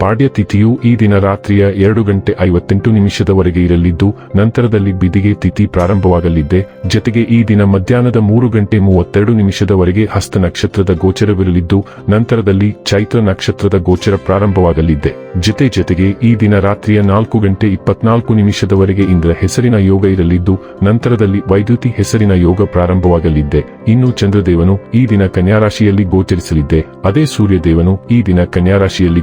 ಪಾಡ್ಯ ತಿಥಿಯು ಈ ದಿನ ರಾತ್ರಿಯ ಎರಡು ಗಂಟೆ ಐವತ್ತೆಂಟು ನಿಮಿಷದವರೆಗೆ ಇರಲಿದ್ದು, ನಂತರದಲ್ಲಿ ಬಿದಿಗೆ ತಿಥಿ ಪ್ರಾರಂಭವಾಗಲಿದೆ ಜತೆಗೆ ಈ ದಿನ ಮಧ್ಯಾಹ್ನದ ಮೂರು ಗಂಟೆ ಮೂವತ್ತೆರಡು ನಿಮಿಷದವರೆಗೆ ಹಸ್ತ ನಕ್ಷತ್ರದ ಗೋಚರವಿರಲಿದ್ದು, ನಂತರದಲ್ಲಿ ಚೈತ್ರ ನಕ್ಷತ್ರದ ಗೋಚರ ಪ್ರಾರಂಭವಾಗಲಿದ್ದೆ. ಜೊತೆ ಜೊತೆಗೆ ಈ ದಿನ ರಾತ್ರಿಯ ನಾಲ್ಕು ಗಂಟೆ ಇಪ್ಪತ್ನಾಲ್ಕು ನಿಮಿಷದವರೆಗೆ ಇಂದ್ರ ಹೆಸರಿನ ಯೋಗ ಇರಲಿದ್ದು, ನಂತರದಲ್ಲಿ ವೈದ್ಯುತಿ ಹೆಸರಿನ ಯೋಗ ಪ್ರಾರಂಭವಾಗಲಿದ್ದೆ. ಇನ್ನು ಚಂದ್ರದೇವನು ಈ ದಿನ ಕನ್ಯಾರಾಶಿಯಲ್ಲಿ ಗೋಚರಿಸಲಿದ್ದೆ. ಅದೇ ಸೂರ್ಯದೇವನು ಈ ದಿನ ಕನ್ಯಾರಾಶಿಯಲ್ಲಿ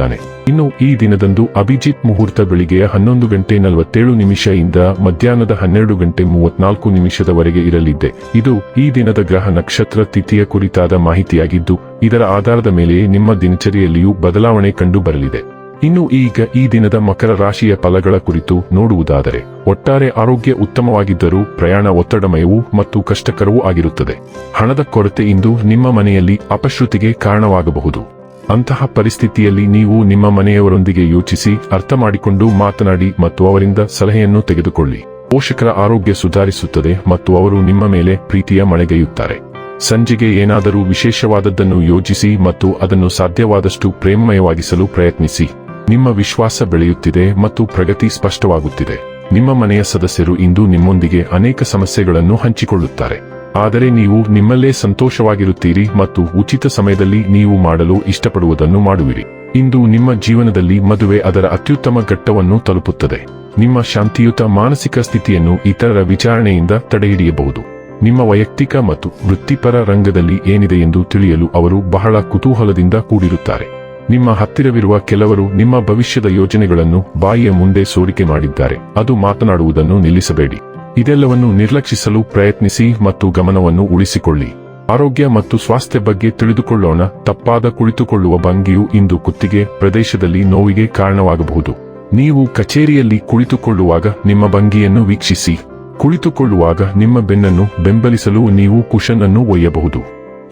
ಗೋಚರಿಸಲಿದ್ದಾನೆ ಇನ್ನು ಈ ದಿನದಂದು ಅಭಿಜಿತ್ ಮುಹೂರ್ತ ಬೆಳಿಗ್ಗೆ ಹನ್ನೊಂದು ಗಂಟೆ ನಲವತ್ತೇಳು ನಿಮಿಷ ಇಂದ ಮಧ್ಯಾಹ್ನದ ಹನ್ನೆರಡು ಗಂಟೆ ಮೂವತ್ನಾಲ್ಕು ನಿಮಿಷದವರೆಗೆ ಇರಲಿದೆ ಇದು ಈ ದಿನದ ಗ್ರಹ ನಕ್ಷತ್ರ ತಿಥಿಯ ಕುರಿತಾದ ಮಾಹಿತಿಯಾಗಿದ್ದು, ಇದರ ಆಧಾರದ ಮೇಲೆ ನಿಮ್ಮ ದಿನಚರಿಯಲ್ಲಿಯೂ ಬದಲಾವಣೆ ಕಂಡು ಬರಲಿದೆ. ಇನ್ನು ಈಗ ಈ ದಿನದ ಮಕರ ರಾಶಿಯ ಫಲಗಳ ಕುರಿತು ನೋಡುವುದಾದರೆ, ಒಟ್ಟಾರೆ ಆರೋಗ್ಯ ಉತ್ತಮವಾಗಿದ್ದರೂ ಪ್ರಯಾಣ ಒತ್ತಡಮಯವೂ ಮತ್ತು ಕಷ್ಟಕರವೂ ಆಗಿರುತ್ತದೆ. ಹಣದ ಕೊರತೆ ಇಂದು ನಿಮ್ಮ ಮನೆಯಲ್ಲಿ ಅಪಶ್ರುತಿಗೆ ಕಾರಣವಾಗಬಹುದು. ಅಂತಹ ಪರಿಸ್ಥಿತಿಯಲ್ಲಿ ನೀವು ನಿಮ್ಮ ಮನೆಯವರೊಂದಿಗೆ ಯೋಚಿಸಿ ಅರ್ಥ ಮಾಡಿಕೊಂಡು ಮಾತನಾಡಿ ಮತ್ತು ಅವರಿಂದ ಸಲಹೆಯನ್ನು ತೆಗೆದುಕೊಳ್ಳಿ. ಪೋಷಕರ ಆರೋಗ್ಯ ಸುಧಾರಿಸುತ್ತದೆ ಮತ್ತು ಅವರು ನಿಮ್ಮ ಮೇಲೆ ಪ್ರೀತಿಯ ಮಳೆಗೈಯುತ್ತಾರೆ. ಸಂಜೆಗೆ ಏನಾದರೂ ವಿಶೇಷವಾದದ್ದನ್ನು ಯೋಚಿಸಿ ಮತ್ತು ಅದನ್ನು ಸಾಧ್ಯವಾದಷ್ಟು ಪ್ರೇಮಮಯವಾಗಿಸಲು ಪ್ರಯತ್ನಿಸಿ. ನಿಮ್ಮ ವಿಶ್ವಾಸ ಬೆಳೆಯುತ್ತಿದೆ ಮತ್ತು ಪ್ರಗತಿ ಸ್ಪಷ್ಟವಾಗುತ್ತಿದೆ. ನಿಮ್ಮ ಮನೆಯ ಸದಸ್ಯರು ಇಂದು ನಿಮ್ಮೊಂದಿಗೆ ಅನೇಕ ಸಮಸ್ಯೆಗಳನ್ನು ಹಂಚಿಕೊಳ್ಳುತ್ತಾರೆ. ಆದರೆ ನೀವು ನಿಮ್ಮಲ್ಲೇ ಸಂತೋಷವಾಗಿರುತ್ತೀರಿ ಮತ್ತು ಉಚಿತ ಸಮಯದಲ್ಲಿ ನೀವು ಮಾಡಲು ಇಷ್ಟಪಡುವುದನ್ನು ಮಾಡುವಿರಿ. ಇಂದು ನಿಮ್ಮ ಜೀವನದಲ್ಲಿ ಮದುವೆ ಅದರ ಅತ್ಯುತ್ತಮ ಘಟ್ಟವನ್ನು ತಲುಪುತ್ತದೆ. ನಿಮ್ಮ ಶಾಂತಿಯುತ ಮಾನಸಿಕ ಸ್ಥಿತಿಯನ್ನು ಇತರರ ವಿಚಾರಣೆಯಿಂದ ತಡೆಹಿಡಿಯಬಹುದು. ನಿಮ್ಮ ವೈಯಕ್ತಿಕ ಮತ್ತು ವೃತ್ತಿಪರ ರಂಗದಲ್ಲಿ ಏನಿದೆ ಎಂದು ತಿಳಿಯಲು ಅವರು ಬಹಳ ಕುತೂಹಲದಿಂದ ಕೂಡಿರುತ್ತಾರೆ. ನಿಮ್ಮ ಹತ್ತಿರವಿರುವ ಕೆಲವರು ನಿಮ್ಮ ಭವಿಷ್ಯದ ಯೋಜನೆಗಳನ್ನು ಬಾಯಿಯ ಮುಂದೆ ಸೋರಿಕೆ ಮಾಡಿದ್ದಾರೆ. ಅದು ಮಾತನಾಡುವುದನ್ನು ನಿಲ್ಲಿಸಬೇಡಿ. ಇದೆಲ್ಲವನ್ನು ನಿರ್ಲಕ್ಷಿಸಲು ಪ್ರಯತ್ನಿಸಿ ಮತ್ತು ಗಮನವನ್ನು ಉಳಿಸಿಕೊಳ್ಳಿ. ಆರೋಗ್ಯ ಮತ್ತು ಸ್ವಾಸ್ಥ್ಯ ಬಗ್ಗೆ ತಿಳಿದುಕೊಳ್ಳೋಣ. ತಪ್ಪಾದ ಕುಳಿತುಕೊಳ್ಳುವ ಭಂಗಿಯು ಇಂದು ಕುತ್ತಿಗೆ, ಪ್ರದೇಶದಲ್ಲಿ ನೋವಿಗೆ ಕಾರಣವಾಗಬಹುದು. ನೀವು ಕಚೇರಿಯಲ್ಲಿ ಕುಳಿತುಕೊಳ್ಳುವಾಗ ನಿಮ್ಮ ಭಂಗಿಯನ್ನು ವೀಕ್ಷಿಸಿ. ಕುಳಿತುಕೊಳ್ಳುವಾಗ ನಿಮ್ಮ ಬೆನ್ನನ್ನು ಬೆಂಬಲಿಸಲು ನೀವು ಕುಷನ್ ಅನ್ನು ಒಯ್ಯಬಹುದು.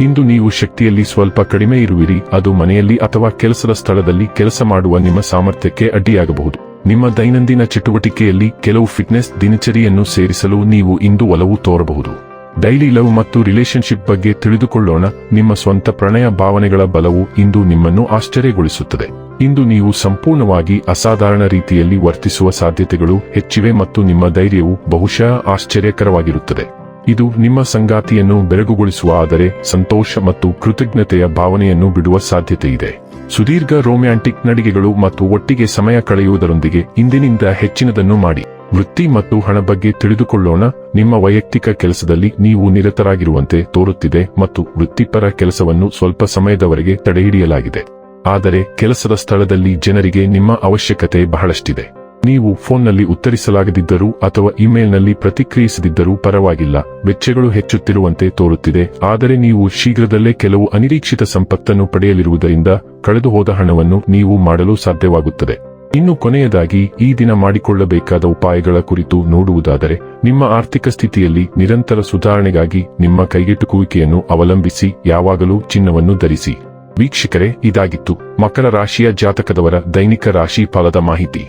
ಇಂದು ನೀವು ಶಕ್ತಿಯಲ್ಲಿ ಸ್ವಲ್ಪ ಕಡಿಮೆ ಇರುವಿರಿ. ಅದು ಮನೆಯಲ್ಲಿ ಅಥವಾ ಕೆಲಸದ ಸ್ಥಳದಲ್ಲಿ ಕೆಲಸ ಮಾಡುವ ನಿಮ್ಮ ಸಾಮರ್ಥ್ಯಕ್ಕೆ ಅಡ್ಡಿಯಾಗಬಹುದು. ನಿಮ್ಮ ದೈನಂದಿನ ಚಟುವಟಿಕೆಯಲ್ಲಿ ಕೆಲವು ಫಿಟ್ನೆಸ್ ದಿನಚರಿಯನ್ನು ಸೇರಿಸಲು ನೀವು ಇಂದು ಒಲವು ತೋರಬಹುದು. ಡೈಲಿ ಲವ್ ಮತ್ತು ರಿಲೇಶನ್ಶಿಪ್ ಬಗ್ಗೆ ತಿಳಿದುಕೊಳ್ಳೋಣ. ನಿಮ್ಮ ಸ್ವಂತ ಪ್ರಣಯ ಭಾವನೆಗಳ ಬಲವು ಇಂದು ನಿಮ್ಮನ್ನು ಆಶ್ಚರ್ಯಗೊಳಿಸುತ್ತದೆ. ಇಂದು ನೀವು ಸಂಪೂರ್ಣವಾಗಿ ಅಸಾಧಾರಣ ರೀತಿಯಲ್ಲಿ ವರ್ತಿಸುವ ಸಾಧ್ಯತೆಗಳು ಹೆಚ್ಚಿವೆ ಮತ್ತು ನಿಮ್ಮ ಧೈರ್ಯವು ಬಹುಶಃ ಆಶ್ಚರ್ಯಕರವಾಗಿರುತ್ತದೆ. ಇದು ನಿಮ್ಮ ಸಂಗಾತಿಯನ್ನು ಬೆರಗುಗೊಳಿಸುವ ಆದರೆ ಸಂತೋಷ ಮತ್ತು ಕೃತಜ್ಞತೆಯ ಭಾವನೆಯನ್ನು ಬಿಡುವ ಸಾಧ್ಯತೆ ಇದೆ ಸುದೀರ್ಘ ರೋಮ್ಯಾಂಟಿಕ್ ನಡಿಗೆಗಳು ಮತ್ತು ಒಟ್ಟಿಗೆ ಸಮಯ ಕಳೆಯುವುದರೊಂದಿಗೆ ಇಂದಿನಿಂದ ಹೆಚ್ಚಿನದನ್ನು ಮಾಡಿ. ವೃತ್ತಿ ಮತ್ತು ಹಣ ಬಗ್ಗೆ ತಿಳಿದುಕೊಳ್ಳೋಣ. ನಿಮ್ಮ ವೈಯಕ್ತಿಕ ಕೆಲಸದಲ್ಲಿ ನೀವು ನಿರತರಾಗಿರುವಂತೆ ತೋರುತ್ತಿದೆ ಮತ್ತು ವೃತ್ತಿಪರ ಕೆಲಸವನ್ನು ಸ್ವಲ್ಪ ಸಮಯದವರೆಗೆ ತಡೆಹಿಡಿಯಲಾಗಿದೆ. ಆದರೆ ಕೆಲಸದ ಸ್ಥಳದಲ್ಲಿ ಜನರಿಗೆ ನಿಮ್ಮ ಅವಶ್ಯಕತೆ ಬಹಳಷ್ಟಿದೆ. ನೀವು ಫೋನ್ನಲ್ಲಿ ಉತ್ತರಿಸಲಾಗದಿದ್ದರೂ ಅಥವಾ ಇಮೇಲ್ನಲ್ಲಿ ಪ್ರತಿಕ್ರಿಯಿಸದಿದ್ದರೂ ಪರವಾಗಿಲ್ಲ. ವೆಚ್ಚಗಳು ಹೆಚ್ಚುತ್ತಿರುವಂತೆ ತೋರುತ್ತಿದೆ. ಆದರೆ ನೀವು ಶೀಘ್ರದಲ್ಲೇ ಕೆಲವು ಅನಿರೀಕ್ಷಿತ ಸಂಪತ್ತನ್ನು ಪಡೆಯಲಿರುವುದರಿಂದ ಕಳೆದುಹೋದ ಹಣವನ್ನು ನೀವು ಮಾಡಲು ಸಾಧ್ಯವಾಗುತ್ತದೆ. ಇನ್ನು ಕೊನೆಯದಾಗಿ, ಈ ದಿನ ಮಾಡಿಕೊಳ್ಳಬೇಕಾದ ಉಪಾಯಗಳ ಕುರಿತು ನೋಡುವುದಾದರೆ, ನಿಮ್ಮ ಆರ್ಥಿಕ ಸ್ಥಿತಿಯಲ್ಲಿ ನಿರಂತರ ಸುಧಾರಣೆಗಾಗಿ ನಿಮ್ಮ ಕೈಗೆಟುಕುವಿಕೆಯನ್ನು ಅವಲಂಬಿಸಿ, ಯಾವಾಗಲೂ ಚಿನ್ನವನ್ನು ಧರಿಸಿ. ವೀಕ್ಷಕರೇ, ಇದಾಗಿತ್ತು. ಮಕರ ರಾಶಿಯ ಜಾತಕದವರ ದೈನಿಕ ರಾಶಿ ಫಲದ ಮಾಹಿತಿ.